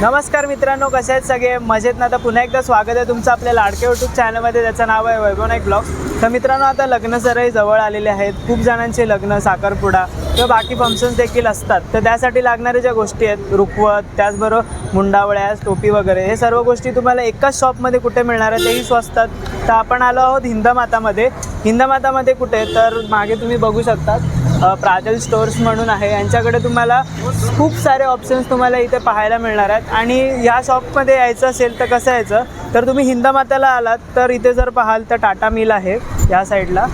नमस्कार मित्रांनो कसे आहेत सगळे? मजेत ना आता पुन्हा एकदा स्वागत आहे तुमचं आपल्या लाडके यूट्यूब चॅनलमध्ये त्याचं नाव आहे वैभव नाईक ब्लॉग तर मित्रांनो आता लग्न सरही जवळ आलेले आहेत. खूप जणांचे लग्न साखरपुडा किंवा बाकी फंक्शन्स देखील असतात. तर त्यासाठी लागणाऱ्या ज्या गोष्टी आहेत रुखवत त्याचबरोबर मुंडावळ्या टोपी वगैरे हे सर्व गोष्टी तुम्हाला एकाच शॉपमध्ये कुठे मिळणार आहे तेही स्वस्तात. तर आपण आलो आहोत हिंदमातामध्ये हिंदमातामध्ये कुठे तर मागे तुम्ही बघू शकतात प्राजल स्टोर्स म्हणून आहे. यांच्याकडे तुम्हाला खूप सारे ऑप्शन्स तुम्हाला इथे पाहायला मिळणार आहेत. आणि या शॉपमध्ये यायचं असेल तर कसं यायचं? तर तुम्ही हिंदमाताला आलात तर इथे जर पाहाल तर टाटा मिल आहे या साईडला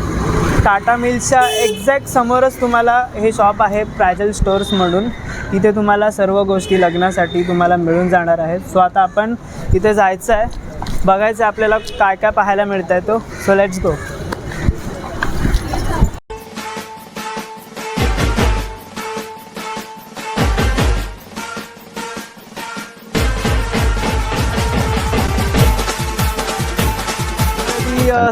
टाटा मिल्सच्या एक्झॅक्ट समोरच तुम्हाला हे शॉप आहे प्राजल स्टोअर्स म्हणून. इथे तुम्हाला सर्व गोष्टी लग्नासाठी तुम्हाला मिळून जाणार आहेत. सो आता आपण तिथे जायचं आहे बघायचं आहे आपल्याला काय काय पाहायला मिळत आहे तो सो लेट्स गो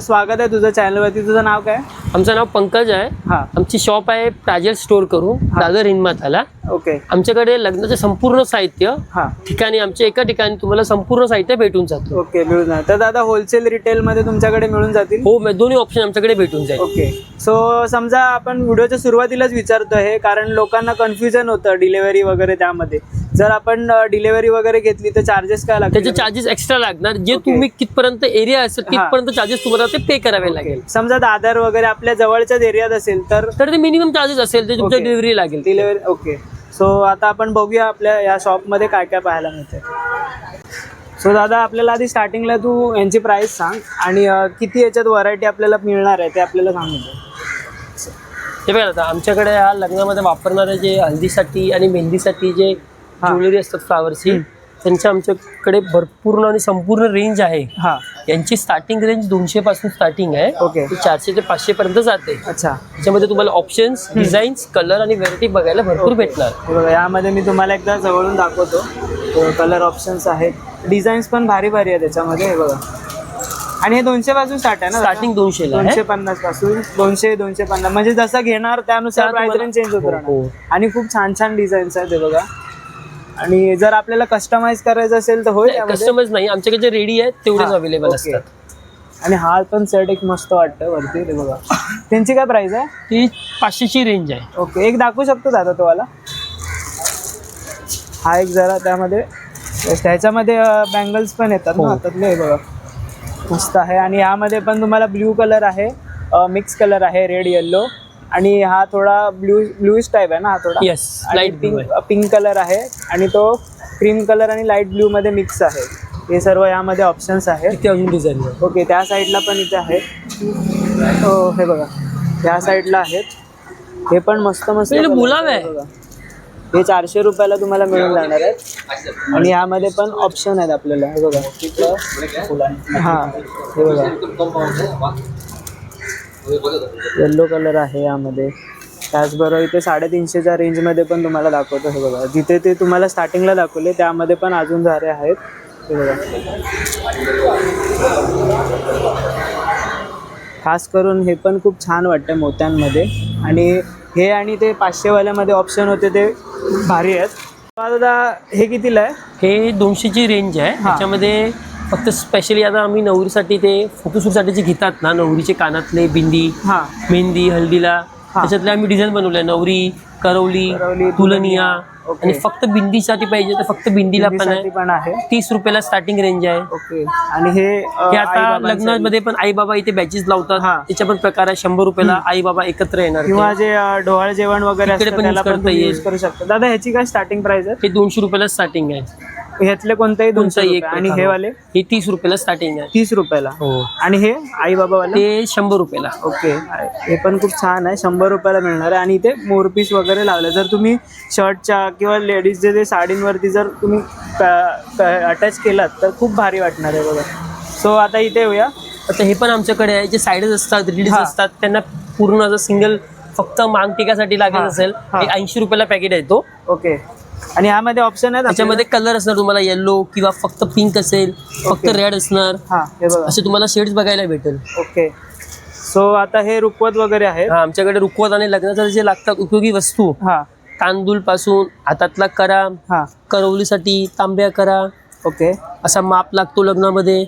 स्वागत आहे तुझं चॅनलवरती तुझं नाव काय? आमचं नाव पंकज आहे. हां. आमची शॉप आहे प्राजल स्टोअर करून. दादर हिंदमाताला. ओके. आमच्याकडे लग्नाचं संपूर्ण साहित्य हां. ठिकाणी आमच्या एका ठिकाणी तुम्हाला संपूर्ण साहित्य भेटून जातं. ओके मिळून तर दादा होलसेल रिटेलमध्ये तुमच्याकडे मिळून जातील? हो म- दोन्ही ऑप्शन आमच्याकडे भेटून जाईल. ओके. सो समजा आपण व्हिडिओच्या सुरुवातीलाच विचारतो हे कारण लोकांना कन्फ्युजन होतं डिलेवरी वगैरे त्यामध्ये. जर आपण डिलेवरी वगैरे घेतली तर चार्जेस काय लागतील त्याचे चार्जेस एक्स्ट्रा लागणार जे. तुम्ही कितपर्यंत एरिया असेल. तिथपर्यंत चार्जेस तुम्हाला ते पे करावे लागेल समजा दादर वगैरे आपल्या जवळच्याच एरियात असेल तर तर ते मिनिमम चार्जेस असेल ते तुमच्या. डिलिव्हरी लागेल डिलेवरी ओके सो आता आपण बघूया आपल्या या शॉपमध्ये काय काय पाहायला मिळते सो दादा आपल्याला आधी स्टार्टिंगला तू यांची प्राइस सांग आणि अं, किती याच्यात व्हरायटी आपल्याला मिळणार आहे ते आपल्याला सांगू दे. हे बघा आता आमच्याकडे ह्या लग्नामध्ये वापरणारे जे हल्दीसाठी आणि मेहंदीसाठी जे. ज्वेलरी असतात फ्लावरची त्यांच्या आमच्याकडे भरपूर आणि संपूर्ण रेंज आहे. हां. यांची स्टार्टिंग रेंज दोनशे पासून स्टार्टिंग आहे. ओके. ती चारशे ते पाचशे पर्यंत जाते. अच्छा. त्याच्यामध्ये तुम्हाला ऑप्शन्स डिझाईन्स कलर आणि व्हरायटी बघायला भरपूर. भेटणार. यामध्ये मी तुम्हाला एकदा जवळून दाखवतो. कलर ऑप्शन्स आहेत. डिझाईन्स पण भारी भारी आहे त्याच्यामध्ये हे बघा. आणि हे दोनशे पासून स्टार्ट आहे ना? स्टार्टिंग दोनशे दोनशे पन्नासपासून दोनशे दोनशे पन्नास. म्हणजे जसं घेणार त्यानुसार त्या प्राइस रेंज चेंज होत. आणि खूप छान छान डिझाईन्स आहेत हे बघा. आणि जर आपल्याला कस्टमाइज करायचं असेल तर होईल यामध्ये? कस्टमर्स नाही आमच्याकडे जे रेडी आहेत तेवढेच हा, अवेलेबल. असतात. आणि हा पण सेट एक मस्त वाटतं वरती ते बघा. त्यांची काय प्राइस आहे? ती पाचशेची रेंज आहे. ओके एक दाखवू शकतो दादा तुम्हाला? हा एक जरा त्यामध्ये त्याच्यामध्ये बँगल्स पण येतात हो. ना हातातले हे बघा. मस्त आहे. आणि यामध्ये पण तुम्हाला ब्ल्यू कलर आहे मिक्स कलर आहे रेड येल्लो आणि हा थोडा ब्ल्यू ब्ल्यूइश टाईप आहे ना हा थोडा? Light blue pink pink colour आहे आणि तो क्रीम कलर आणि लाइट ब्ल्यू मध्ये मिक्स आहे. हे सर्व यामध्ये ऑप्शन्स आहेत. अजून डिझाईन आहे. ओके त्या साईडला पण इथे आहे. हो हे बघा. त्या साईडला आहेत. हे पण मस्त मस्त गुलाब आहे. बघा. हे चारशे रुपयाला तुम्हाला मिळून जाणार आहेत. आणि यामध्ये पण ऑप्शन आहेत आपल्याला. हे बघा. हा हे बघा. येल्लो कलर आहे यामध्ये. त्याचबरोबर इथे साडेतीनशेच्या रेंजमध्ये पण तुम्हाला दाखवतो हे बघा. जिथे ते तुम्हाला स्टार्टिंगला दाखवले त्यामध्ये पण अजून झारे आहेत. हे बघा. खास करून हे पण खूप छान वाटतं मोत्यांमध्ये. आणि हे आणि ते पाचशेवाल्यामध्ये ऑप्शन होते ते भारी आहेत. दादा हे कितीला आहे? हे दोनशेची रेंज आहे. त्याच्यामध्ये फक्त स्पेशली आता आम्ही नवरीसाठी ते फोटोशूटसाठी जे घेतात ना नवरीचे कानातले बिंदी हां. मेहंदी हल्दीला. त्याच्यातले आम्ही डिझाईन बनवले नवरी करवली तुलनिया. आणि फक्त बिंदीसाठी पाहिजे तर फक्त बिंदीला पण आहे. तीस रुपयाला स्टार्टिंग रेंज आहे. ओके आणि हे आता. लग्नामध्ये पण आई बाबा इथे बॅचेस लावतात. हा. त्याच्या पण प्रकार आहे. शंभर रुपयाला आई बाबा एकत्र येणार. किंवा. जे अ, डोहाळ जेवण वगैरे पण करू शकता. दादा ह्याची काय स्टार्टिंग प्राइस आहे? हे दोनशे रुपयाला स्टार्टिंग आहे. ह्यातले कोणतेही दोनशे कोणताही एक रुपये. आणि प्रकार हे हो. वाले? हे तीस रुपयाला स्टार्टिंग आहे. तीस रुपयाला. हो. आणि हे आई बाबा वाले ते शंभर रुपयाला. ओके. हे पण खूप छान आहे. शंभर रुपयाला मिळणार आहे. आणि इथे मोरपीस वगैरे लावलं. जर तुम्ही शर्टच्या किंवा लेडीजचे जे साडींवरती जर तुम्ही अटॅच केलात तर खूप भारी वाटणार आहे बघा. सो आता इथे येऊया. आता हे पण आमच्याकडे आहे. जे साईडच असतात रिलीज हा. असतात त्यांना पूर्ण असं सिंगल फक्त मांग टिकासाठी लागत हा. असेल हा. ऐंशी रुपयाला पॅकेट आहे तो. ओके. आणि ह्यामध्ये ऑप्शन आहेत त्याच्यामध्ये कलर असणार तुम्हाला येल्लो किंवा फक्त पिंक असेल फक्त. रेड असणार. हा हे बघा. असे तुम्हाला शेड्स बघायला भेटेल. ओके सो आता हे रुकवत वगैरे आहेत. हा आमच्याकडे रुकवत आणि लग्नाचं जे लागतात उपयोगी वस्तू हा. तांदूळपासून हातातला करा हा. करवलीसाठी तांब्या करा. ओके असा माप लागतो लग्नामध्ये.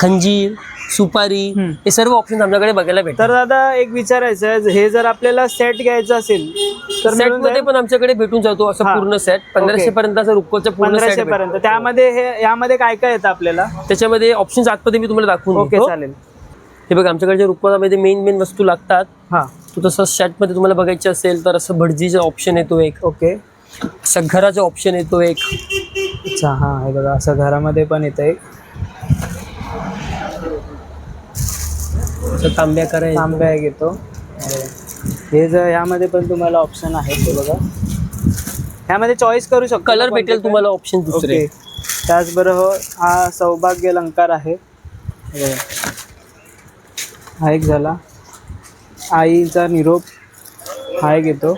खंजीर सुपारी. हे सर्व ऑप्शन आमच्याकडे बघायला भेटतात. तर दादा एक विचारायचं आहे हे जर आपल्याला सेट घ्यायचं असेल तर सेट मिळून मध्ये जाईल? पण आमच्याकडे भेटून जातो असं हा. पूर्ण सेट पंधराशे पर्यंत असं रुपयाचं पूर्ण पंधराशे सेट पर्यंत. त्यामध्ये हे यामध्ये काय काय येतं आपल्याला? त्याच्यामध्ये ऑप्शन आतमध्ये मी तुम्हाला दाखवून ओके देतो. चालेल. हे बघा आमच्याकडे जे रुपयामध्ये मेन मेन वस्तू लागतात. हा. तो तसं शर्टमध्ये तुम्हाला बघायचं असेल तर असं भटजीचं ऑप्शन येतो एक. ओके. असं घराचा ऑप्शन येतो एक. अच्छा हा हे बघा असं घरामध्ये पण येतं एक. तांब्या करा येतो. तांब्या एक येतो हे जर ह्यामध्ये पण तुम्हाला ऑप्शन आहे ते बघा. ह्यामध्ये चॉईस करू शकतो कलर भेटेल तुम्हाला ऑप्शन? दुसरे. ओके त्याचबरोबर हा सौभाग्य अलंकार आहे. हे बघा. हा एक झाला. आईचा निरोप हा एक येतो.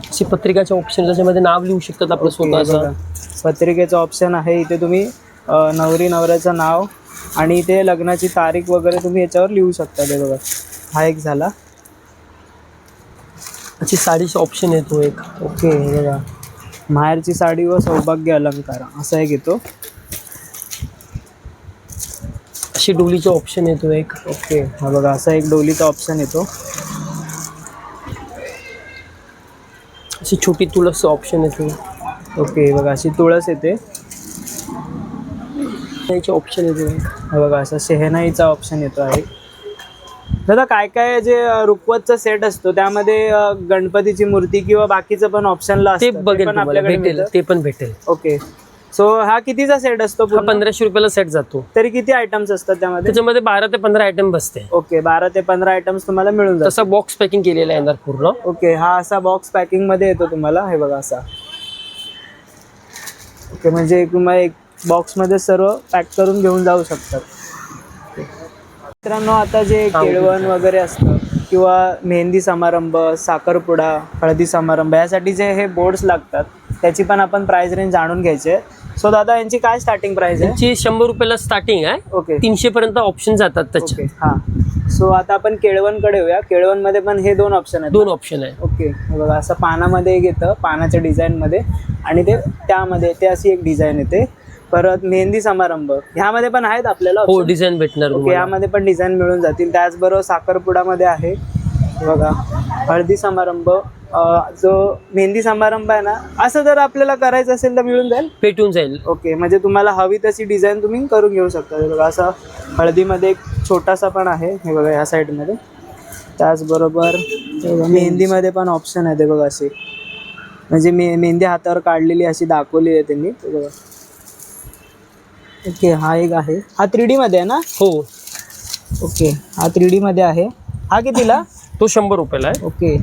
अशी पत्रिकाचे ऑप्शन त्याच्यामध्ये नाव लिहू शकतात आपलं हे. स्वतःचं. पत्रिकेचं ऑप्शन आहे. इथे तुम्ही नवरी नवऱ्याचं नाव आणि इथे लग्नाची तारीख वगैरे तुम्ही याच्यावर लिहू शकता ते बघा. हा एक झाला. अशी साडीचा ऑप्शन येतो एक. ओके हे बघा. माहेरची साडी व सौभाग्य अलंकार असा एक येतो. अशी डोलीचे ऑप्शन येतो एक. ओके हा बघा असा एक डोलीचा ऑप्शन येतो. अशी छोटी तुळस ऑप्शन येतो ओके बघा अशी तुळस येते. याचे ऑप्शन येतो हा बघा असा शेहनाईचा ऑप्शन येतो आहे. दादा काय काय जे रुखवतचा सेट असतो त्यामध्ये गणपतीची मूर्ती किंवा बाकीचं पण ऑप्शनला ते. बघेल भेटेल? ते पण भेटेल. ओके सो हा कितीचा सेट असतो हा पूर्ण? पंधराशे रुपयाला सेट जातो. तरी किती आयटम्स असतात त्यामध्ये? त्याच्यामध्ये बारा ते पंधरा आयटम बसते. ओके बारा ते पंधरा आयटम्स तुम्हाला मिळून जातात. तसा बॉक्स पॅकिंग केलेला आहे येणार पूर्ण? ओके हा असा बॉक्स पॅकिंगमध्ये येतो तुम्हाला. हे बघा असा. ओके म्हणजे तुम्हाला एक बॉक्समध्ये सर्व पॅक करून घेऊन जाऊ शकतात. मित्रांनो आता जे केळवण वगैरे असतं किंवा मेहंदी समारंभ साखरपुडा हळदी समारंभ यासाठी जे हे बोर्ड्स लागतात त्याची पण आपण प्राइस रेंज जाणून घ्यायची आहे. सो दादा यांची काय स्टार्टिंग प्राइस आहे? शंभर रुपयाला स्टार्टिंग आहे. ओके तीनशे पर्यंत ऑप्शन जातात त्याचे हां. सो आता आपण केळवणकडे येऊया. केळवणमध्ये पण हे दोन ऑप्शन आहेत दोन ऑप्शन आहे. ओके हे बघा असं पानामध्ये एक येतं पानाच्या डिझाईनमध्ये आणि ते त्यामध्ये ते अशी एक डिझाईन येते. परत मेहंदी समारंभ. ह्यामध्ये पण आहेत आपल्याला हो? डिझाईन भेटणार ओके. यामध्ये पण डिझाईन मिळून जातील. त्याचबरोबर साखरपुडामध्ये आहे. बघा हळदी समारंभ. जो मेहंदी समारंभ आहे ना असं जर आपल्याला करायचं असेल तर मिळून जाईल? भेटून जाईल. ओके म्हणजे तुम्हाला हवी तशी डिझाईन तुम्ही करून घेऊ शकता. बघा असं हळदीमध्ये एक छोटासा पण आहे. हे बघा ह्या साईडमध्ये त्याचबरोबर मेहंदीमध्ये पण ऑप्शन आहे ते बघा असे. म्हणजे मे मेहंदी हातावर काढलेली अशी दाखवली आहे त्यांनी. बघा. ओके हा एक आहे. हा थ्री डीमध्ये आहे ना? हो. ओके हा थ्री डीमध्ये आहे. हा कितीला? तो शंभर रुपयाला आहे. ओके.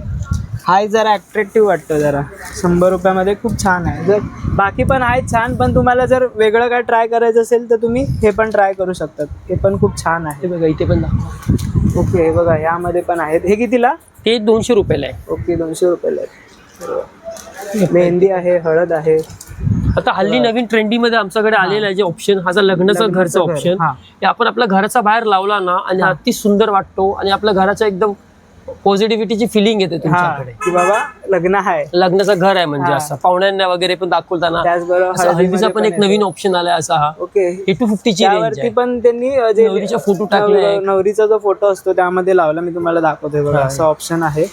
हा जरा अट्रॅक्टिव्ह वाटतो जरा. शंभर रुपयामध्ये खूप छान आहे. जर बाकी पण आहेत छान पण तुम्हाला जर वेगळं काय ट्राय करायचं असेल तर तुम्ही हे पण ट्राय करू शकतात. हे पण खूप छान आहे. हे बघा इथे पण दाखवा. ओके हे बघा ह्यामध्ये पण आहेत. हे कितीला? ते दोनशे रुपयाला आहे. ओके दोनशे रुपयाला आहेत मेहंदी आहे हळद आहे. आता हल्ली नवीन ट्रेंडी मध्ये आमच्याकडे आलेलं आहे जे ऑप्शन हा लग्नाचं घरचं घर, ऑप्शन हा. आपण आपल्या घराच्या बाहेर लावला ना आणि. अति सुंदर वाटतो आणि आपल्या घराच्या एकदम पॉझिटिव्हिटीची फिलिंग येते तुमच्याकडे की बाबा लग्न आहे लग्नाचं घर आहे म्हणजे. असं पाहुण्यांना वगैरे पण दाखवताना हळदीचा पण एक. नवीन ऑप्शन आलाय असा हा ओके ए टू फिफ्टीची रेंज पण त्यांनी नवरीचे photo टाकले. नवरीचा जो फोटो असतो त्यामध्ये लावला मी तुम्हाला दाखवतोय बघा. असं ऑप्शन आहे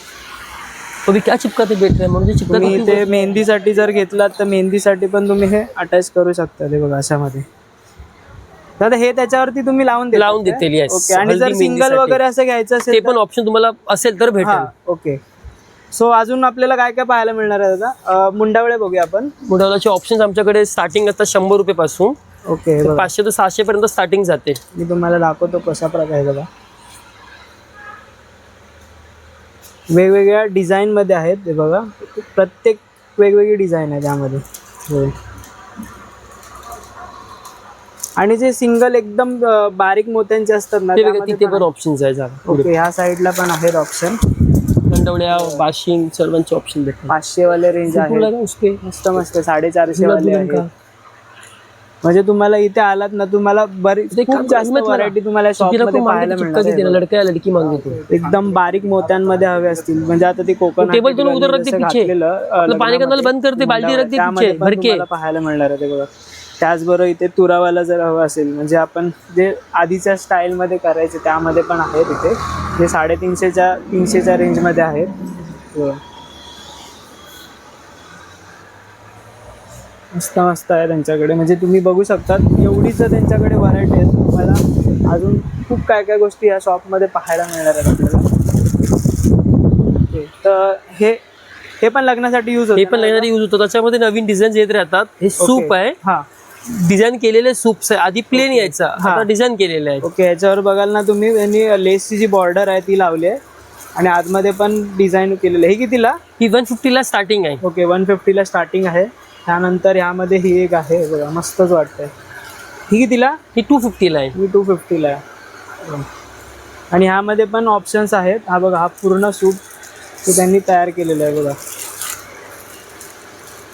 तो भी क्या चिपकाते भेट म्हणजे तुम्ही चिपकाते ते मेहंदीसाठी जर घेतलात तर मेहंदीसाठी पण तुम्ही हे अटॅच करू शकता ते बघा अशामध्ये. दादा हे त्याच्यावरती तुम्ही लावून देता लावून काय? देतील, yes. ओके आणि जर सिंगल मेहंदीसाठी. वगैरे असं घ्यायचं ते असेल पण ऑप्शन तुम्हाला असेल तर हा भेटेल ओके. सो अजून आपल्याला काय काय पाहायला मिळणार आहे दादा? अं, मुंडावळे बघूया आपण. मुलाचे ऑप्शन आमच्याकडे स्टार्टिंग आता शंभर रुपये पासून ओके हे बघा. पाचशे ते सहाशे पर्यंत स्टार्टिंग जाते. मी तुम्हाला दाखवतो कशा प्रकारे बघा. वेगवेगळ्या डिझाईन मध्ये आहेत ते बघा. प्रत्येक वेगवेगळी डिझाईन आहे त्यामध्ये. आणि जे सिंगल एकदम बारीक मोत्यांचे असतात ना तिथे पण पण ऑप्शन आहे. ओके ह्या साईडला पण आहेत ऑप्शन गंडवड्या बाशिंग सर्वांचे ऑप्शन भेटतात. पाचशे वाले रेंज आहे मस्त मस्त साडेचारशे वाले आहेत. म्हणजे तुम्हाला इथे आलात ना तुम्हाला बरी ते खूप काम जास्त व्हरायटी तुम्हाला पाहायला मिळणार लड़का एकदम बारीक मोत्यांमध्ये हवे असतील. म्हणजे आता ते कोकण टेबल हाती तो उधर रख दे जसं पीछे. घातलेलं, अ, आपलं पाणी का नळ लग्नामध्ये, बंद करते, बाल्टी रख दे त्यामध्ये पीछे, पण भर के. तुम्हाला पाहायला मिळणार आहे ते बघा. त्याचबरोबर इथे तुरावाला जर हवं असेल म्हणजे आपण जे आधीच्या स्टाईलमध्ये करायचे त्यामध्ये पण आहेत इथे. जे साडेतीनशेच्या तीनशेच्या रेंजमध्ये आहेत. मस्त मस्त आहे त्यांच्याकडे. म्हणजे तुम्ही बघू शकता एवढीच त्यांच्याकडे व्हरायटी आहे तुम्हाला अजून खूप काय काय गोष्टी या शॉपमध्ये पाहायला मिळणार आहेत आपल्याला. तर हे हे पण लग्नासाठी यूज हे पण लग्नासाठी यूज होतं. त्याच्यामध्ये नवीन डिझाईन येत राहतात. हे सूप आहे. हा. डिझाईन केलेले सूप्स आहे. आधी प्लेन यायचा. हा. डिझाईन केलेले आहे ओके याच्यावर बघाल ना तुम्ही. यांनी लेसची जी बॉर्डर आहे ती लावली आहे. आणि आतमध्ये पण डिझाईन केलेलं आहे. ही कितीला? ही वन फिफ्टीला स्टार्टिंग आहे. ओके वन फिफ्टीला स्टार्टिंग आहे. त्यानंतर ह्यामध्ये ही एक आहे बघा मस्तच वाटतंय. ही कितीला? ही टू फिफ्टीला आहे. ही टू फिफ्टीला आहे. आणि ह्यामध्ये पण ऑप्शन्स आहेत. हा बघा हा पूर्ण सूप तो त्यांनी तयार केलेला आहे बघा.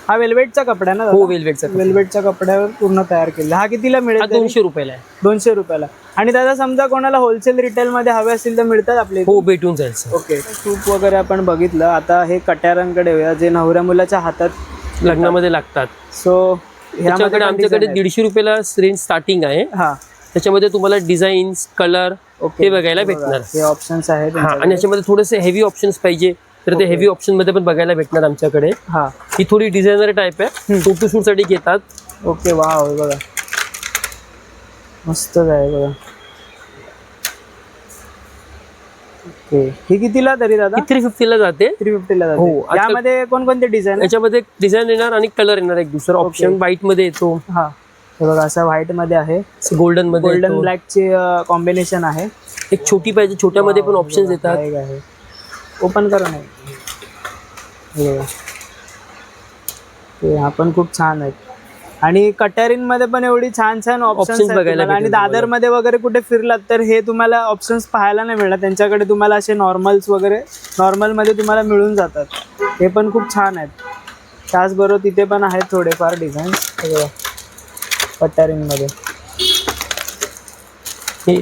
हा वेल्वेटचा कपडा ना हो वेलवेटचा वेल्वेटच्या कपड्यावर पूर्ण तयार केलेला. हा कितीला मिळेल? दोनशे रुपयाला आहे. दोनशे रुपयाला. आणि दादा समजा कोणाला होलसेल रिटेल मध्ये हवे असतील तर मिळतात आपले? हो भेटून जायचं ओके सूप वगैरे आपण बघितलं. आता हे कट्यारांकडे जे नवऱ्या मुलाच्या हातात लग्नामध्ये लागतात. सो त्याच्याकडे आमच्याकडे दीडशे रुपयाला रेंज स्टार्टिंग आहे. हा. त्याच्यामध्ये तुम्हाला डिझाईन्स कलर हे बघायला भेटणार. हे ऑप्शन्स आहेत आणि याच्यामध्ये थोडेसे हेवी ऑप्शन्स पाहिजे तर ते हेवी ऑप्शनमध्ये पण बघायला भेटणार आमच्याकडे. हा. ही थोडी डिझायनर टाईप आहे. फोटो शूटसाठी घेतात ओके हे बघा. मस्तच आहे बघा. ओके. ही कितीला तरी दादा? ही थ्री फिफ्टीला जाते. थ्री फिफ्टीला हो, जाते. आजकाल- यामध्ये कोणकोणते डिझाईन याच्यामध्ये डिझाईन येणार आणि कलर येणार एक दुसरा ऑप्शन व्हाईटमध्ये येतो. हा. हे बघा असं व्हाईटमध्ये आहे. गोल्डनमध्ये गोल्डन येतो. ब्लॅकचे कॉम्बिनेशन आहे. एक छोटी पाहिजे छोट्यामध्ये पण ऑप्शन येतात. हा आहे. ओपन करा नाही हे बघा. ते हा पण खूप छान आहेत. आणि कटॅरिनमध्ये पण एवढी छान छान ऑप्शन्स बघायला आणि भेटेल दादरमध्ये वगैरे कुठे फिरलात तर हे तुम्हाला ऑप्शन्स पाहायला नाही मिळणार. त्यांच्याकडे तुम्हाला असे नॉर्मल्स वगैरे नॉर्मलमध्ये तुम्हाला मिळून जातात. हे पण खूप छान आहेत. त्याचबरोबर तिथे पण आहेत थोडेफार डिझाईन कटॅरिनमध्ये हे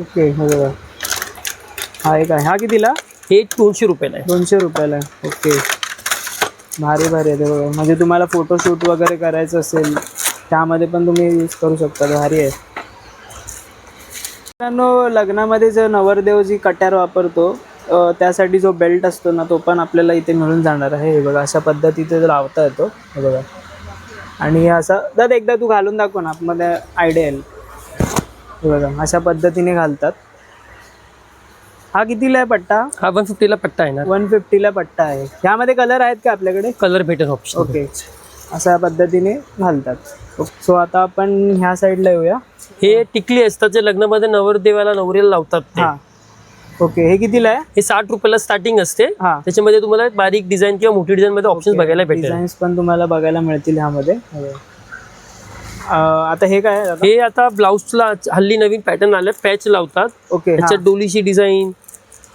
ओके हे हा एक आहे. हा कितीला? हे दोनशे रुपयाला आहे. दोनशे रुपयाला आहे. ओके. भारी भारी आहे ते. बघा म्हणजे तुम्हाला फोटोशूट वगैरे करायचं असेल त्यामध्ये पण तुम्ही यूज करू शकता भारी आहे. मित्रांनो लग्नामध्ये जो नवरदेव जी कट्यार वापरतो त्यासाठी जो बेल्ट असतो ना तो पण आपल्याला इथे मिळून जाणार आहे. हे बघा अशा पद्धतीचे लावता येतो हे बघा. आणि असं दादा एकदा तू घालून दाखव ना मध्ये आयडिया येईल. हे बघा अशा पद्धतीने घालतात. हा कितीला आहे पट्टा? हा वन फिफ्टीला पट्टा येणार. वन फिफ्टीला पट्टा आहे. ह्यामध्ये कलर आहेत का आपल्याकडे? कलर भेटेल ऑप्शन ओके अशा पद्धतीने घालतात. सो आता आपण ह्या साईडला येऊया. हे टिकली असतात जे लग्नामध्ये नवरदेवाला नवरीला लावतात ते. हा. ओके हे कितीला आहे? हे साठ रुपयाला स्टार्टिंग असते. हा. त्याच्यामध्ये तुम्हाला बारीक डिझाईन किंवा मोठी डिझाईन मध्ये ऑप्शन बघायला भेटेल. डिझाईन्स पण तुम्हाला बघायला मिळतील ह्यामध्ये. अं, आता हे काय आहे? दादा? हे आता ब्लाऊजला हल्ली नवीन पॅटर्न आले. पॅच लावतात. ओके हा. त्याच्यात डोलीची डिझाईन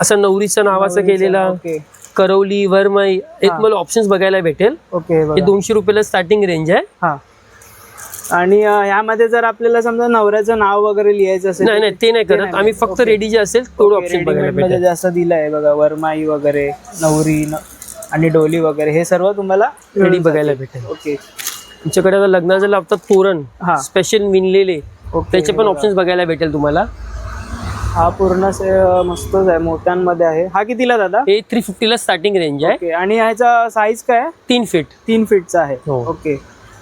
असा नवरीच्या नावाचा केलेला. ओके. करवली वरमाई हे हा. तुम्हाला ऑप्शन्स बघायला भेटेल. ओके हे बघा. दोनशे रुपयाला स्टार्टिंग रेंज आहे. हा. आणि अं, ह्यामध्ये जर आपल्याला समजा नवऱ्याचं नाव वगैरे लिहायचं असेल नाही नाही ते नाही करत. आम्ही फक्त रेडी जे असेल तेवढं ऑप्शन बघायला रेडीमेडमध्ये भेटेल. जसं दिलंय बघा वरमाई वगैरे नवरी न- आणि डोली वगैरे हे सर्व तुम्हाला रेडी बघायला भेटेल. ओके. तुमच्याकडे आता लग्नाचं लावतात तोरण हा. स्पेशल विणलेले. ओके त्याचे पण ऑप्शन्स बघायला भेटेल तुम्हाला. हा पूर्ण से- मस्तच आहे मोत्यांमध्ये आहे. हा कितीला दादा? हे थ्री फिफ्टीला स्टार्टिंग रेंज आहे. ओके आणि ह्याचा साईज काय आहे? तीन फीट तीन फीटचा आहे. हो. ओके.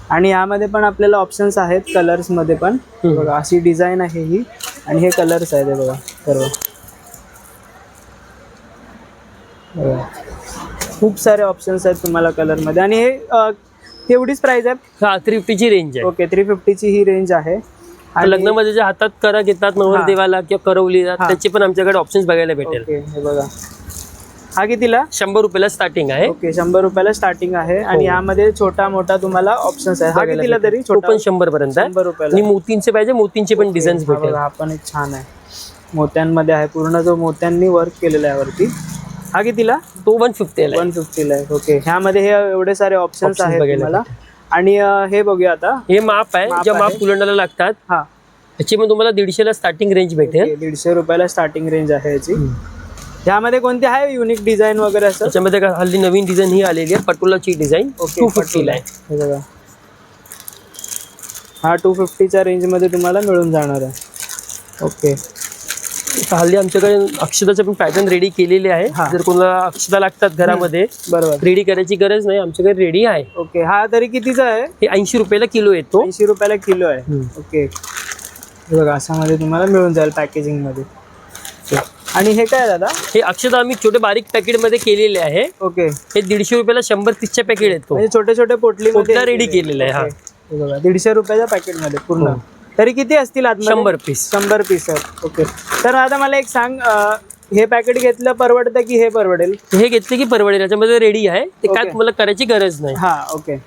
आणि यामध्ये पण आपल्याला ऑप्शन्स आहेत कलर्समध्ये पण. बघा अशी डिझाईन आहे ही. आणि हे कलर्स आहेत बघा सर्व. खूप सारे ऑप्शन्स आहेत तुम्हाला कलरमध्ये. आणि हे तेवढीच प्राइस आहे? हा थ्री फिफ्टीची रेंज आहे. ओके थ्री फिफ्टीची ही रेंज आहे. तर आणि- लग्नामध्ये जे हातात करा घेतात नवरदेवाला किंवा करवली हा. त्याचे पण आमच्याकडे ऑप्शन्स बघायला भेटेल. ओके हे बघा. हा कितीला? शंभर रुपयाला स्टार्टिंग आहे. ओके शंभर रुपयाला स्टार्टिंग आहे. आणि हो. यामध्ये छोटा मोठा तुम्हाला ऑप्शन्स आहे. हा बघायला कितीला. तरी? तो छोटा पण शंभर पर्यंत आहे. शंभर रुपयाला. आणि मोतींचे पाहिजे मोतींचे पण डिझाईन्स हा भेटेल. बघा, हा पण एक छान आहे. मोत्यांमध्ये आहे. पूर्ण जो मोत्यांनी वर्क केलेला आहे वरती. हा कितीला? तो वन फिफ्टीला वन फिफ्टीला आहे. ओके ह्यामध्ये हे एवढे सारे ऑप्शन्स Options आहेत बघायला तुम्हाला. आणि अं, हे बघूया आता. हे माप आहे माप ज्या माप आहे. उलंडायला लागतात. हा. याची पण तुम्हाला दीडशेला स्टार्टिंग रेंज भेटेल. ओके, दीडशे रुपयाला स्टार्टिंग रेंज आहे याची. यामध्ये कोणती आहे युनिक डिझाईन वगैरे असं? त्याच्यामध्ये हल्ली नवीन डिझाईन ही आलेली आहे पटोलाची डिझाईन टू फिफ्टीला आहे. हे बघा. हा टू फिफ्टीच्या रेंजमध्ये तुम्हाला मिळून जाणार आहे. ओके. हल्ली आमच्याकडे अक्षताचे पण पॅटर्न रेडी केलेले आहे हा. जर कोणाला अक्षता लागतात घरामध्ये बरोबर. रेडी करायची गरज नाही. आमच्याकडे रेडी आहे. ओके हा तरी कितीचा आहे? हे ऐंशी रुपयाला किलो येतो. ऐंशी रुपयाला किलो आहे. हम्म. ओके. हे बघा अशामध्ये तुम्हाला मिळून जाईल पॅकेजिंगमध्ये आणि हे काय दादा? हे अक्षता आम्ही छोटे बारीक पॅकेटमध्ये केलेले आहे. ओके. हे दीडशे रुपयाला शंभर तीसच्या पॅकेट येतो. म्हणजे छोटे छोटे पोटली पोटल्या ready केलेलं आहे, हा. बघा दीडशे रुपयाच्या पॅकेटमध्ये पूर्ण. हो. तरी किती असतील आतमध्ये? शंभर पीस शंभर पीस आहेत. ओके तर आता मला एक सांग अं, हे पॅकेट घेतलं परवडतं की हे परवडेल? हे घेतले की परवडेल याच्यामध्ये रेडी आहे. ते काय. तुम्हाला करायची गरज नाही. हा ओके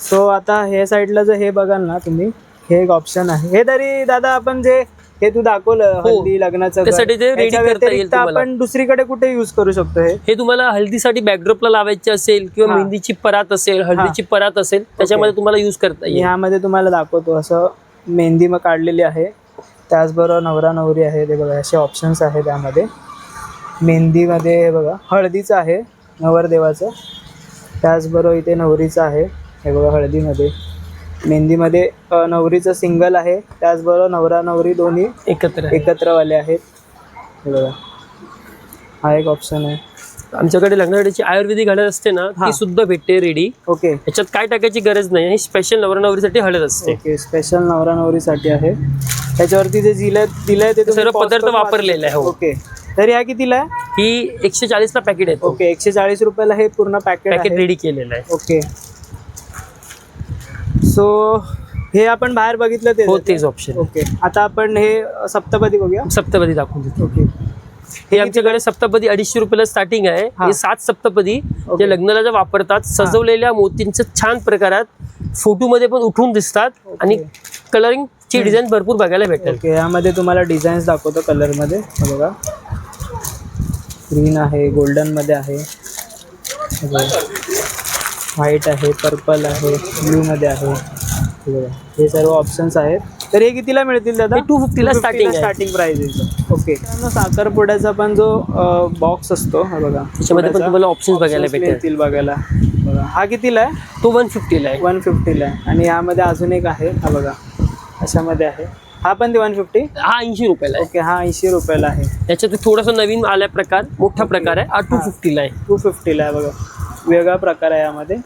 सो आता हे साईडला जर हे बघाल ना तुम्ही हे एक ऑप्शन आहे. हे तरी दादा आपण जे हे तू दाखवलं हो. हल्दी लग्नाचं त्यासाठी ते याच्या करता येईल. आपण दुसरीकडे कुठे युज करू शकतो हे? हे तुम्हाला हल्दीसाठी बॅकड्रॉपला लावायचे असेल किंवा. मेहंदीची परात असेल हळदीची परात असेल त्याच्यामध्ये तुम्हाला यूज करता येईल. ह्यामध्ये तुम्हाला दाखवतो असं मेहंदी मग काढलेली आहे. त्याचबरोबर नवरा नवरी आहे ते बघा असे ऑप्शन्स आहे त्यामध्ये मेहंदीमध्ये हे बघा हळदीचं आहे नवरदेवाचं. त्याचबरोबर इथे नवरीचं आहे हे बघा हळदीमध्ये. मेहंदीमध्ये नवरीचं सिंगल आहे. त्याचबरोबर नवरा नवरी दोन्ही एकत्र. आहे. एकत्रवाले आहेत. हे बघा. हा एक ऑप्शन आहे. आमच्याकडे लग्नासाठी आयुर्वेदिक हळद असते ना हा. ती सुद्धा भेटते रेडी ओके. याच्यात काय टाकायची गरज नाही ही स्पेशल नवरा नवरीसाठी हळद असते. ओके स्पेशल नवरा नवरीसाठी आहे. त्याच्यावरती जे दिलंय दिलंय ते तुम्ही सर्व pause पदार्थ करून वाचू वापरलेले आहे, हो. ओके. तर ह्या कितीला आहे? ही एकशे चाळीसला पॅकेट येतो. ओके एकशे चाळीस रुपयाला हे पूर्ण पॅकेट पॅकेट आहे. रेडी केलेलं आहे. ओके. सो हे आपण बाहेर बघितलं ते हो तेच ऑप्शन ओके आता आपण हे सप्तपदी बघूया. सप्तपदी दाखवून देतो. ओके हे आमच्याकडे सप्तपदी अडीचशे रुपयाला स्टार्टिंग आहे. हा. सात सप्तपदी. जे लग्नाला वापरतात सजवलेल्या मोतींचं छान प्रकारात फोटोमध्ये पण उठून दिसतात आणि कलरिंग ची डिझाईन भरपूर बघायला भेटेल. यामध्ये तुम्हाला डिझाईन्स दाखवतो कलरमध्ये. हे बघा. ग्रीन आहे गोल्डनमध्ये आहे. व्हाईट आहे पर्पल आहे ब्ल्यूमध्ये आहे. हे बघा हे सर्व ऑप्शन्स आहेत. तर हे कितीला मिळतील दादा? हे 250 ला starting आहे. स्टार्टिंग प्राइस ओके साखरपुड्याचा पण जो बॉक्स असतो हा बघा. त्याच्यामध्ये पण तुम्हाला ऑप्शन्स बघायला मिळतील बघायला. बघा हा कितीला आहे? तो वन फिफ्टीला आहे. वन फिफ्टीला आहे. आणि यामध्ये अजून एक आहे हा बघा. अशामध्ये आहे. हा पण ते वन फिफ्टी हा ऐंशी रुपयाला ओके हा ऐंशी रुपयाला आहे. याच्यात थोडासा नवीन आलाय प्रकार मोठा प्रकार आहे. हा टू. फिफ्टीला आहे. टू फिफ्टीला आहे बघा. वेगळा प्रकार आहे यामध्ये.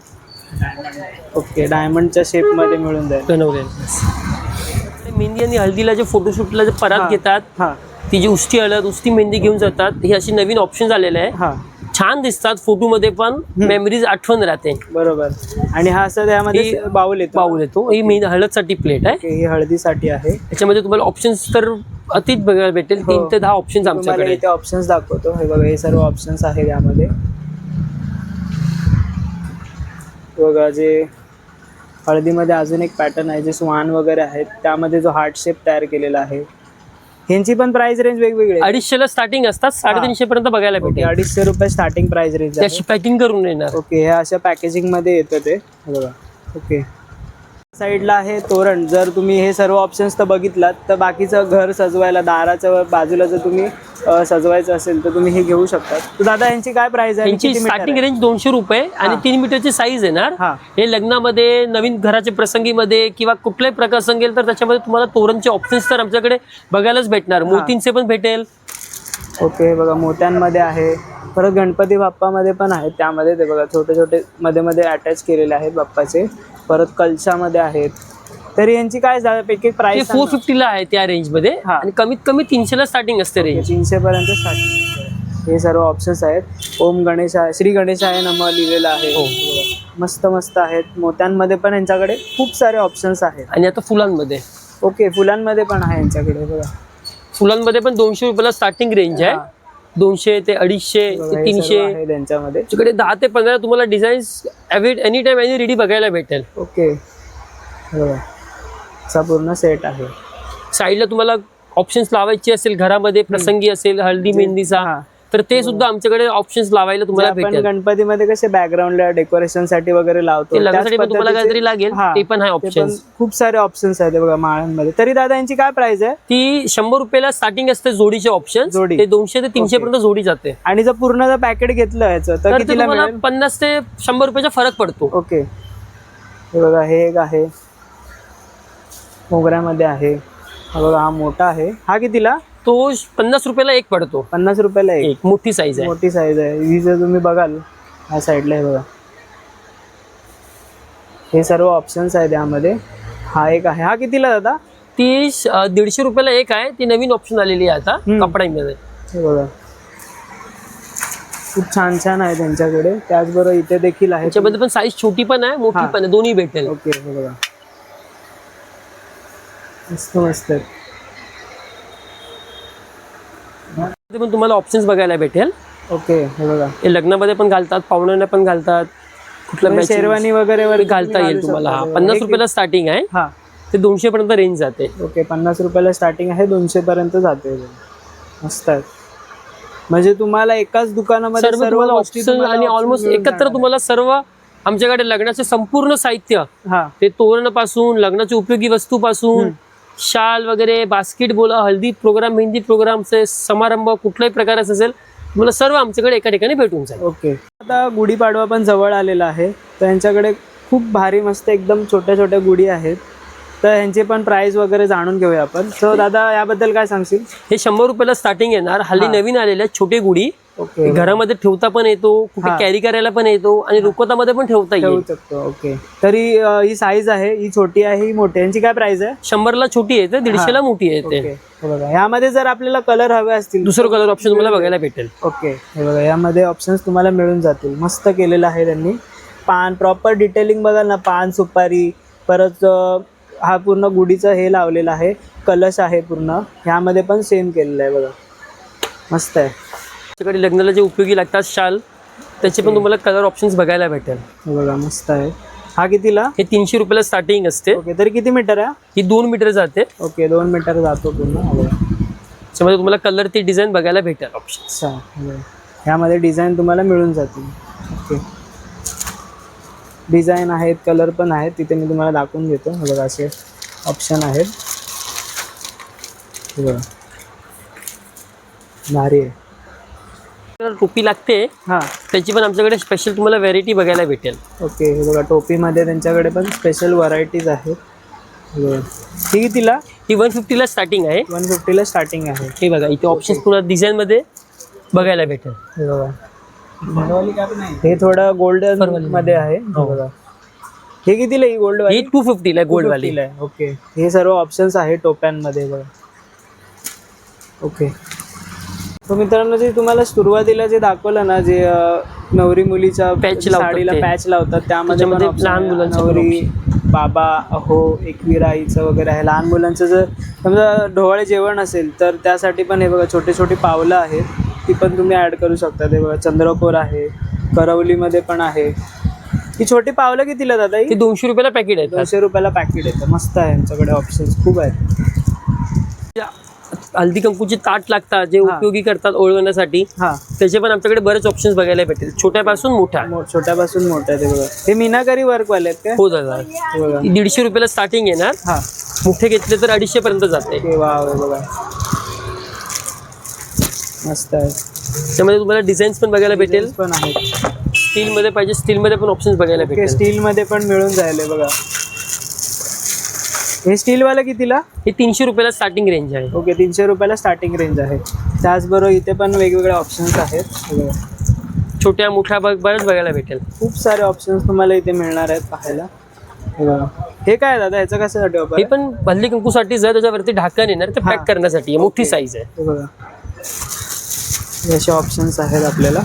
ओके डायमंडच्या शेपमध्ये मिळून जाईल. बनवलेला मेहंदी आणि हल्दीला जे फोटोशूटला जे परात हा. घेतात हां. ती जी उष्टी हळद उष्टी मेहंदी घेऊन जातात ही अशी नवीन ऑप्शन झालेले आहे हां. छान दिसतात फोटोमध्ये पण मेमरीज आठवण राहते. बरोबर. आणि हा असं त्यामध्ये ही बाऊल येतो. पाऊल येतो. ही मेहंदी हळदसाठी प्लेट आहे. ही हळदीसाठी आहे. त्याच्यामध्ये तुम्हाला ऑप्शन्स तर अतिच बघायला भेटेल. हो. तीन ते दहा ऑप्शन्स तुम्हाला आमच्याकडे ऑप्शन्स दाखवतो. हे बघा हे सर्व ऑप्शन्स आहेत यामध्ये. बघा जे हळदीमध्ये अजून एक पॅटर्न आहे जे स्वान वगैरे आहेत त्यामध्ये जो हार्ट शेप तयार केलेला आहे. ह्यांची पण प्राइस रेंज वेगवेगळी आहे. अडीचशेला स्टार्टिंग असतात साडेतीनशे पर्यंत बघायला ओके भेटेल. अडीचशे रुपये स्टार्टिंग प्राइस रेंज त्याची पॅकिंग करून येणार. ओके हे अशा पॅकेजिंगमध्ये येतं ते. हे बघा. ओके. साईडला आहे तोरण. जर तुम्ही हे सर्व ऑप्शन्स तर बघितलात तर बाकीचं घर सजवायला दाराचं बाजूला जर तुम्ही अ, सजवायचं असेल तर तुम्ही हे घेऊ शकता. तर दादा यांची काय प्राइस आहे आणि यांची किती मीटर स्टार्टिंग आहे? रेंज दोनशे रुपये आणि हा. तीन मीटरची साईज येणार. हा. हे लग्नामध्ये नवीन घराच्या प्रसंगीमध्ये किंवा कुठलाही प्रकार संगेल तर त्याच्यामध्ये तुम्हाला तोरणचे ऑप्शन्स तर आमच्याकडे बघायलाच भेटणार. मोतींचे पण भेटेल. ओके बघा मोत्यांमध्ये आहे. परत गणपती बाप्पामध्ये पण आहेत. त्यामध्ये ते बघा छोटे छोटे मध्ये मध्ये अटॅच केलेले आहेत बाप्पाचे. परत कलशामध्ये आहेत. तरी यांची काय एक एक प्राइस फोर फिफ्टीला आहे त्या रेंजमध्ये हा. आणि कमीत कमी तीनशेला स्टार्टिंग असते रेंज तीनशे पर्यंत स्टार्टिंग हे सर्व ऑप्शन्स आहेत. ओम गणेश आहे श्री गणेश आहे नम लिहिलेलं आहे. हो. मस्त मस्त आहेत. मोत्यांमध्ये पण यांच्याकडे खूप सारे ऑप्शन्स आहेत. आणि आता फुलांमध्ये. ओके फुलांमध्ये पण आहे यांच्याकडे बघा. फुलांमध्ये पण दोनशे रुपयाला स्टार्टिंग रेंज आहे. दोनशे ते अडीचशे ते तीनशे. त्यांच्यामध्ये. तुझ्याकडे दहा ते पंधरा तुम्हाला designs any time any ready बघायला भेटेल. ओके. हे. असा पूर्ण सेट आहे. साईडला तुम्हाला ऑप्शन्स लावायचे असेल घरामध्ये प्रसंगी असेल हळदी मेहंदीचा. तर ते सुद्धा आमच्याकडे ऑप्शन्स लावायला तुम्हाला भेटेल. गणपतीमध्ये कसे बॅकग्राऊंडला डेकोरेशनसाठी वगैरे लावतो पण तुम्हाला काहीतरी लागेल ते पण आहे ऑप्शन्स खूप सारे ऑप्शन्स आहेत बघा माळांमध्ये. तरी दादा यांची काय प्राइस आहे? ती शंभर रुपयाला स्टार्टिंग असते जोडीचे ऑप्शन जोडी. ते दोनशे ते तीनशे पर्यंत जोडी जाते. आणि जर पूर्ण जर पॅकेट घेतलं ह्याचं तर कितीला पन्नास ते शंभर रुपयाचा फरक पडतो. ओके. हे बघा हे एक आहे. मोगऱ्यामध्ये आहे. हा बघा हा मोठा आहे. हा कितीला? तो पन्नास रुपयाला एक पडतो. पन्नास रुपयाला एक. एक. मोठी साईज आहे. मोठी साईज आहे. ही जर तुम्ही बघाल ह्या साईडला हे बघा. हे सर्व ऑप्शन्स आहेत यामध्ये. हा एक आहे. हा कितीला दादा? ती दीडशे रुपयाला एक आहे. ती नवीन ऑप्शन आलेली आहे आता हम्म. कपड्यामध्ये. हे बघा. खूप छान छान आहे त्यांच्याकडे. त्याचबरोबर इथे देखील आहे. त्याच्यामध्ये पण साईज छोटी पण आहे मोठी हा. पण आहे. दोन्ही भेटेल. ओके हे बघा. मस्त मस्त. ते पण तुम्हाला ऑप्शन्स बघायला भेटेल. ओके हे बघा. हे लग्नामध्ये पण घालतात पाहुण्यांना पण घालतात. कुठल्या म्हणजे शेरवानी वगैरे वर घालता येईल तुम्हाला. हा पन्नास. रुपयाला स्टार्टिंग आहे. हा. ते दोनशे पर्यंत रेंज जाते. ओके पन्नास रुपयाला स्टार्टिंग आहे दोनशे पर्यंत जाते. मस्त आहे. म्हणजे तुम्हाला एकाच दुकानामध्ये सर्व ऑप्शन आणि ऑलमोस्ट एकत्र तुम्हाला सर्व आमच्याकडे लग्नाचे संपूर्ण साहित्य. हा. ते तोरणापासून लग्नाच्या उपयोगी वस्तूपासून शाल वगैरे बास्केट बोला हल्दी प्रोग्राम मेहंदी प्रोग्रामचे समारंभ कुठल्याही प्रकारचा असेल तुम्हाला सर्व आमच्याकडे एका ठिकाणी भेटून जाईल. ओके. आता गुढीपाडवा पण जवळ आलेला आहे तर यांच्याकडे खूप भारी मस्त एकदम छोट्या छोट्या गुढी आहेत. तर ह्यांची पण प्राइस वगैरे जाणून घेऊया आपण. तर दादा याबद्दल काय सांगशील? हे शंभर रुपयाला स्टार्टिंग येणार. हल्ली. नवीन आलेल्या छोटे गुढी. ओके. घरामध्ये ठेवता पण येतो कुठे हा. कॅरी करायला पण येतो आणि रुकवतामध्ये पण ठेवता ठेवू येईल शकतो ओके. तरी अं, ही साईज आहे ही छोटी आहे ही मोठी. यांची काय प्राइस आहे? शंभरला छोटी येते दीडशेला मोठी ओके. येते हे बघा ह्यामध्ये जर आपल्याला कलर हवे असतील दुसरं कलर ऑप्शन तुम्हाला बघायला भेटेल. ओके. हे बघा यामध्ये ऑप्शन्स तुम्हाला मिळून जातील. मस्त केलेलं आहे त्यांनी. पान प्रॉपर डिटेलिंग बघाल ना पान सुपारी परत अं, हा पूर्ण गुढीचं हे लावलेलं आहे. कलश आहे पूर्ण. ह्यामध्ये पण सेम केलेलं आहे बघा. मस्त आहे. आमच्याकडे लग्नाला जे उपयोगी लागतात शाल त्याचे पण तुम्हाला कलर ऑप्शन्स बघायला भेटेल. हे बघा मस्त आहे. हा कितीला? हे तीनशे रुपयाला स्टार्टिंग असते. ओके तरी किती मीटर आहे? ही दोन मीटर जाते. ओके दोन मीटर जातो पूर्ण. हे. त्याच्यामध्ये तुम्हाला कलर ती डिझाईन बघायला भेटेल. ऑप्शन अच्छा हे. ह्यामध्ये डिझाईन तुम्हाला मिळून जातील. ओके. डिझाईन आहेत कलर पण आहेत तिथे मी तुम्हाला दाखवून देतो. हे बघा असे ऑप्शन आहेत. हे बघा. भारी आहे. टोपी लागते. हां. त्याची पण आमच्याकडे स्पेशल तुम्हाला व्हेरायटी बघायला भेटेल. ओके हे बघा टोपीमध्ये त्यांच्याकडे पण स्पेशल व्हरायटीज आहेत. हे बघा. ही कितीला? ही वन फिफ्टीला स्टार्टिंग आहे. वन फिफ्टीला स्टार्टिंग आहे. हे बघा इथे ऑप्शन्स तुम्हाला डिझाईनमध्ये बघायला भेटेल. हे बघा. हे थोडं गोल्डनमध्ये आहे. हे. बघा. हे कितीला ही गोल्ड ही टू फिफ्टीला गोल्ड वाली. ओके. हे सर्व ऑप्शन्स आहे टोप्यांमध्ये बघा. ओके. तो मित्रांनो जे तुम्हाला सुरुवातीला जे दाखवलं ना जे नवरी मुलीच्या लावतात साडीला. पॅच लावतात त्यामध्ये लहान आहे. नवरी बाबा अहो एकवीरा आईचं वगैरे आहे. लहान मुलांचं जर समजा ढोवाळे जेवण असेल तर त्यासाठी पण हे बघा छोटे छोटी पावलं आहेत. ती पण तुम्ही ऍड करू शकता. ते बघा चंद्रकोर आहे करवलीमध्ये पण आहे. ही छोटी पावलं कितीला दादा ही? दोनशे रुपयाला पॅकेट आहे दोनशे रुपयाला पॅकेट येतं मस्त आहे यांच्याकडे ऑप्शन्स खूप आहेत. हल्दी कंकूचे ताट लागतात जे. उपयोगी करतात ओळखण्यासाठी हां. त्याचे पण आमच्याकडे बरेच ऑप्शन्स बघायला भेटेल छोट्यापासून मोठ्या. छोट्यापासून मोठ्या हे मीनाकारी वर्क वाले आहेत हो दादा. दीडशे रुपयाला स्टार्टिंग येणार हां. मोठे घेतले तर अडीचशे पर्यंत जाते. मस्त आहे. त्यामध्ये तुम्हाला डिझाईन्स पण बघायला भेटेल. पण आहेत. स्टील मध्ये पाहिजे स्टील मध्ये पण ऑप्शन्स बघायला भेटेल. स्टील मध्ये पण मिळून जायले बघा. हे स्टील वाला कितीला? हे तीनशे रुपयाला स्टार्टिंग रेंज आहे. ओके तीनशे रुपयाला स्टार्टिंग रेंज आहे. त्याचबरोबर इथे पण वेगवेगळे ऑप्शन्स आहेत. हे बघा. छोट्या मोठ्या बघ बऱ्याच बघायला भेटेल. खूप सारे ऑप्शन्स तुम्हाला इथे मिळणार आहेत पाहायला. हे बघा. हे काय दादा? ह्याचं कशासाठी वापर हे पण हल्दी कंकूसाठीच आहे त्याच्यावरती ढाकण येणार ते हा. पॅक करण्यासाठी आहे. मोठी साईज आहे. हे बघा. हे असे ऑप्शन्स आहेत आपल्याला.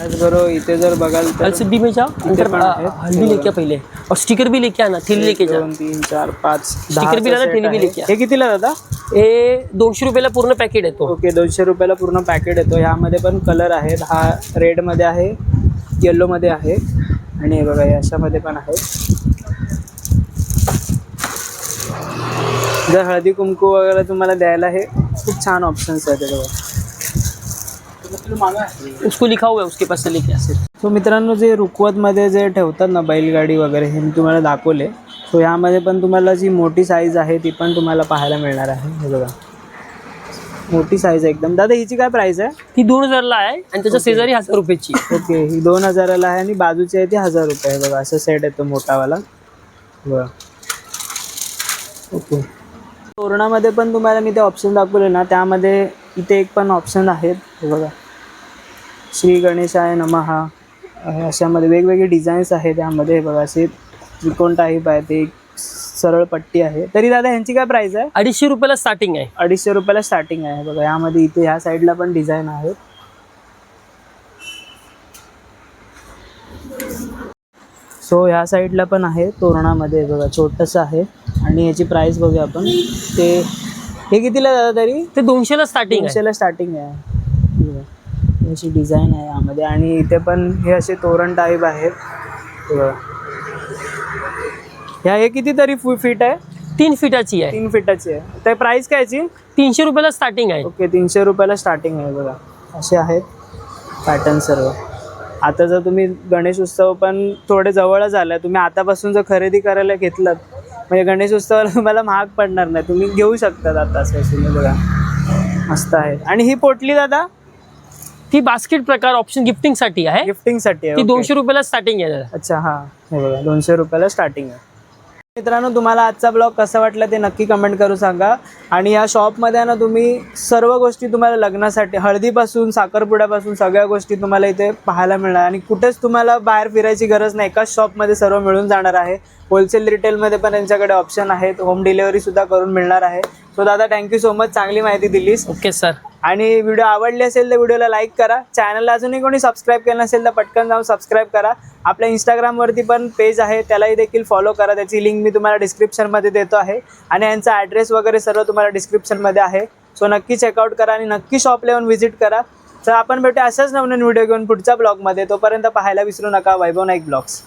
त्याचबरोबर इथे जर बघाल तर सिद्धि में जाओ अंदर पण आ, आहेत. हल्दी लेके पहले. और स्टिकर भी लेके आना थैली लेके जा दोन तीन चार पाच Sticker बी लाना, set थैली बी आहे. लेके. हे कितीला दादा? हे दोनशे रुपयाला पूर्ण पॅकेट येतो ओके दोनशे रुपयाला पूर्ण पॅकेट येतो ह्यामध्ये पण कलर आहेत. हा रेडमध्ये आहे येल्लोमध्ये आहे. आणि हे बघा हे अशामध्ये पण आहे. जर हळदी कुंकू वगैरे तुम्हाला द्यायला हे खूप छान ऑप्शन्स आहेत हे बघा. उसको लिखा हुआ है उसके पास से लेके आसे सो मित्रांनो जे रुकवतमध्ये जे ठेवतात ना बैलगाडी वगैरे हे मी तुम्हाला दाखवले. सो ह्यामध्ये पण तुम्हाला जी मोठी साईज आहे ती पण तुम्हाला पाहायला मिळणार आहे. हे बघा. मोठी साईज आहे एकदम. दादा हिची काय प्राइस आहे? ती दोन हजारला आहे आणि त्याच्या शेजारी हजार रुपयाची. ओके ही दोन हजाराला आहे आणि बाजूची आहे ती हजार रुपये. आहे बघा असं सेट येतो मोठावाला. बघा. ओके तोरणामध्ये पण तुम्हाला मी ते ऑप्शन दाखवले ना त्यामध्ये इथे एक पण ऑप्शन आहेत. हे बघा. श्री गणेशाय नमहा अशामध्ये वेगवेगळे डिझाईन्स आहेत त्यामध्ये बघा असे त्रिकोण टाईप आहे ते सरळ पट्टी आहे. तरी दादा ह्यांची काय प्राइस आहे? अडीचशे रुपयाला स्टार्टिंग आहे. अडीचशे रुपयाला स्टार्टिंग आहे. बघा यामध्ये इथे ह्या साईडला पण डिझाईन आहेत. सो ह्या साईडला पण आहे तोरणामध्ये. बघा छोटंसं आहे. आणि याची प्राइस बघूया आपण. ते हे कितीला दादा तरी? ते दोनशेला स्टार्टिंग आहे. तीनशेला स्टार्टिंग आहे. अशी डिझाईन आहे यामध्ये. आणि इथे पण हे असे तोरण टाईप आहेत. ह्या हे किती तरी फीट आहे? तीन फिटाची आहे. तीन फिटाची आहे. तर प्राइस काय याची? तीनशे रुपयाला स्टार्टिंग आहे. ओके तीनशे रुपयाला स्टार्टिंग आहे बघा. असे आहेत पॅटर्न सर्व. आता जर तुम्ही गणेश उत्सव पण थोडे जवळच आलं तुम्ही आतापासून जर खरेदी करायला घेतलं म्हणजे गणेश उत्सवाला तुम्हाला महाग पडणार नाही. तुम्ही घेऊ शकतात आता स्पेशली बघा. मस्त आहे. आणि ही पोटली दादा? ती बास्केट प्रकार ऑप्शन गिफ्टिंगसाठी आहे. गिफ्टिंगसाठी आहे ती. दोनशे रुपयाला स्टार्टिंग आहे. अच्छा हां. हे बघा दोनशे रुपयाला स्टार्टिंग आहे. मित्रांनो तुम्हाला आजचा ब्लॉग कसा वाटला ते नक्की कमेंट करू सांगा. आणि या शॉपमध्ये ना तुम्ही सर्व गोष्टी तुम्हाला लग्नासाठी हळदीपासून साखरपुड्यापासून सगळ्या गोष्टी तुम्हाला इथे पाहायला मिळणार. आणि कुठेच तुम्हाला बाहेर फिरायची गरज नाही. एकाच शॉपमध्ये सर्व मिळून जाणार आहे. होलसेल रिटेलमध्ये पण त्यांच्याकडे ऑप्शन आहेत. होम डिलेवरीसुद्धा करून मिळणार आहे. सो दादा थँक्यू सो मच चांगली माहिती दिलीस. ओके सर आणि व्हिडिओ आवडले असेल तर व्हिडिओला लाईक करा. चॅनलला अजूनही कोणी सबस्क्राईब केलं नसेल तर पटकन जाऊन सबस्क्राईब करा. आपल्या इंस्टाग्रामवरती पण पेज आहे. त्यालाही देखील फॉलो करा. त्याची लिंक मी तुम्हाला डिस्क्रिप्शनमध्ये देतो आहे. आणि यांचा ॲड्रेस वगैरे सर्व तुम्हाला डिस्क्रिप्शनमध्ये आहे. सो नक्की चेकआउट करा आणि नक्की शॉपला येऊन व्हिजिट करा. तर आपण भेटू अशाच नवीन व्हिडिओ घेऊन पुढच्या ब्लॉगमध्ये तोपर्यंत पाहायला विसरू नका. वैभव नाईक ब्लॉग्स